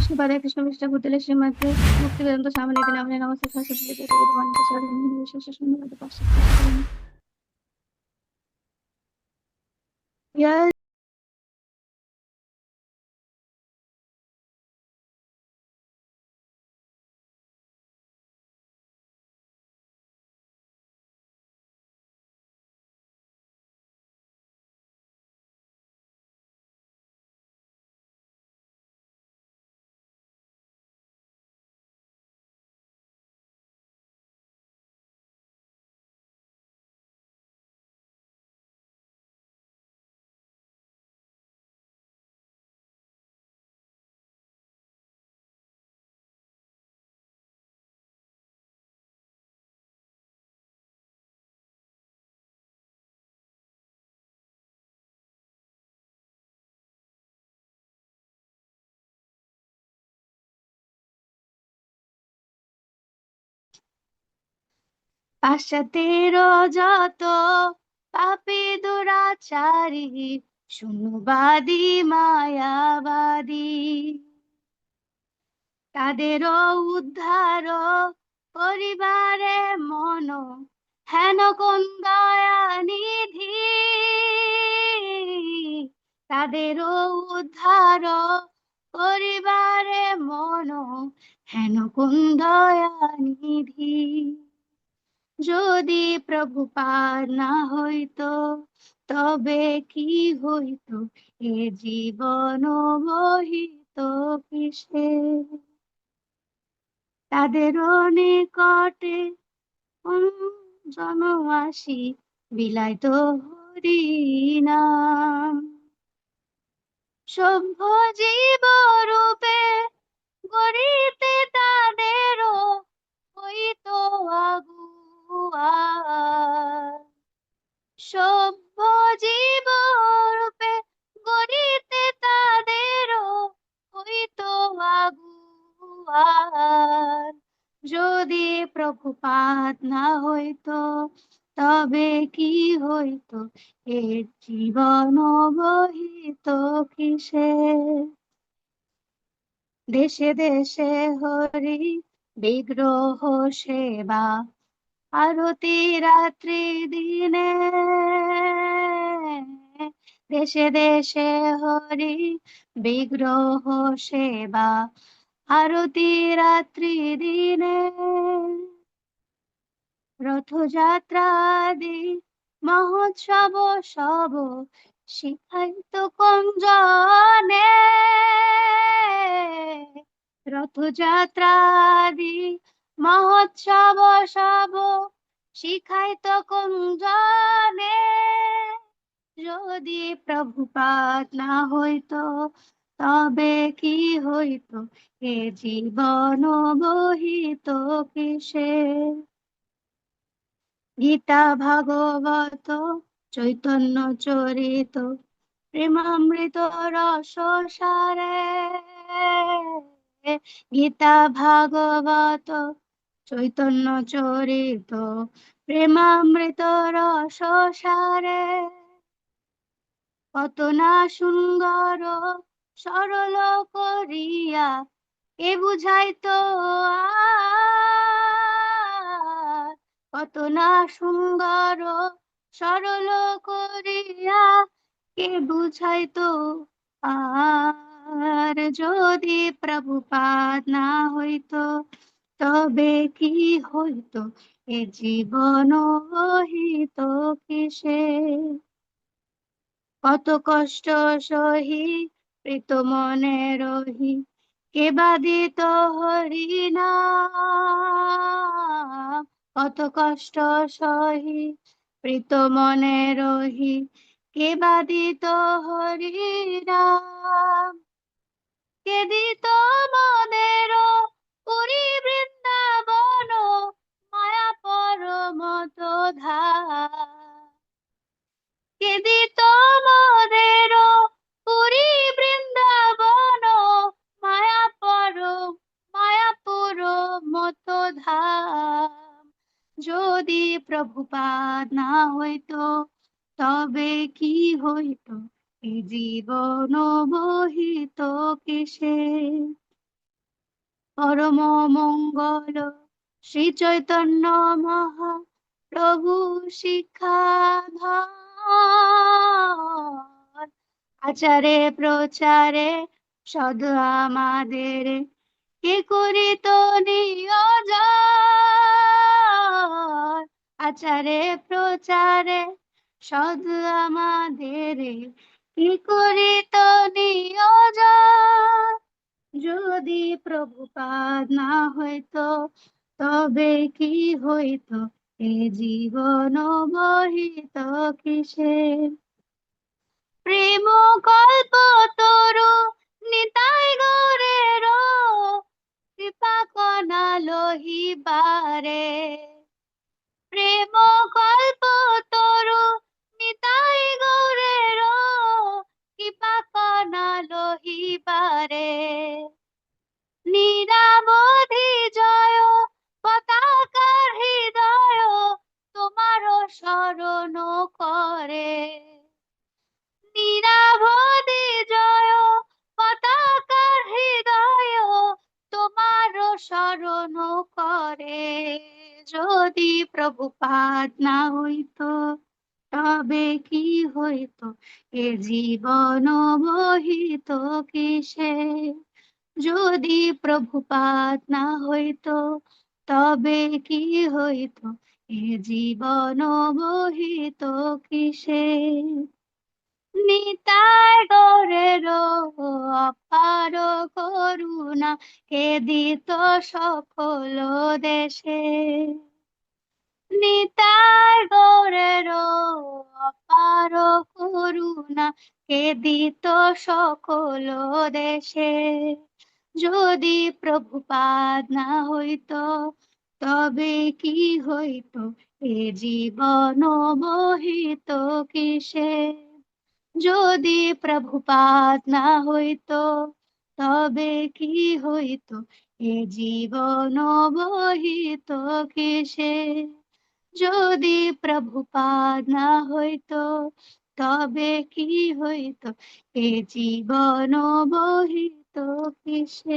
বিষ্ণুপাদ কৃষ্ণ বিষ্ণু ভূতলে শ্রীমতে মুক্তি বেদান্ত সামনে দিন আমনে নমস্তে সরস্বতী দেবী। ভগবান প্রসাদ বিশেষ সুন্দর পাশ্চাত্য পাশ্চাত্যের যত পাপে দুরাচারী শুনুবাদী মায়াবাদী। তাদেরও উদ্ধার পরিবারে মন হেন কোন দয়ানিধি তাদেরও উদ্ধার পরিবারে মন হেন কোন দয়ানিধি যদি প্রভু পার না হইতো, তবে কি হইতো? এ জীবন বহিত কিসে? তাদের নিকটে জনবাসী বিলাইত হরি নাম। সভ্য জীব আগুয়ার যদি প্রভুপাত না হইতো, তবে কি হইতো? এ জীবন বহিত কিসে? দেশে দেশে হরি, বিগ্রহ সেবা, আরতি রাত্রি দিনে। দেশে দেশে হরি, বিগ্রহ সেবা আরতি রাত্রি দিনে রথযাত্রাদি মহোৎসব সব শিখাইত কঞ্জনে রথযাত্রাদি মহোৎসব সব শিখাইত কুঞ্জনে যদি প্রভুপাত না হইতো তবে কি হইত? এ জীবন বহিত কিসে? গীতা ভাগবত, চৈতন্য চরিত, প্রেমামৃত রস সারে। গীতা ভাগবত, চৈতন্য চরিত, প্রেমামৃত রস সারে। কত না সুন্দর সরল করিয়া, এ বুঝাইতো কত না সুন্দর সরল করিয়া কে বুঝাইতো আর। যদি প্রভুপাদ না হইতো, তবে কি হইতো? এ জীবন হইত কিসে? কত কষ্ট সহি প্রীত মনে রহি, কে বাদিত হরি না? কত কষ্ট সহি, প্রীত মনে রহি, কে বাদিত হরিরাম কে ধাম। যদি প্রভুপাদ না হইতো, তবে কি হইতো? এ জীবন বহিত কিসে? পরম মঙ্গল শ্রী চৈতন্য মহা প্রভু শিক্ষা আচারে প্রচারে সদ আমাদের কে করিত নিয়োজন আচারে, প্রচারে, সদ আমাদের কি করিত নিয়োজন যদি প্রভুপাদ না হইতো তবে কি হইতো? এ জীবন বহিত কিসে? প্রেম কল্প তরু নিতাই গরের কৃপা কনা লোহিবারে প্রেম কল্প প্রভুপাদ না হইতো, তবে কি হইতো? এ জীবন বহিত কিসে? যদি প্রভুপাত না হইতো, তবে কি হইতো? এ জীবন বহিত কিসে? নিতাই গরের অপার করুণা দিত সকল দেশে। নিতাই গরের অপার করুণা, কে দিত সকল দেশে। যদি প্রভুপাদ না হইতো, তবে কি হইতো? এ জীবন বহিত কিসে? যদি প্রভুপাদ না হইতো, তবে কি হইতো? এ জীবন বহিত কিসে? যদি প্রভু প্রভুপাদ না হইতো তবে কি হইতো? এ জীবন বহিত কিসে?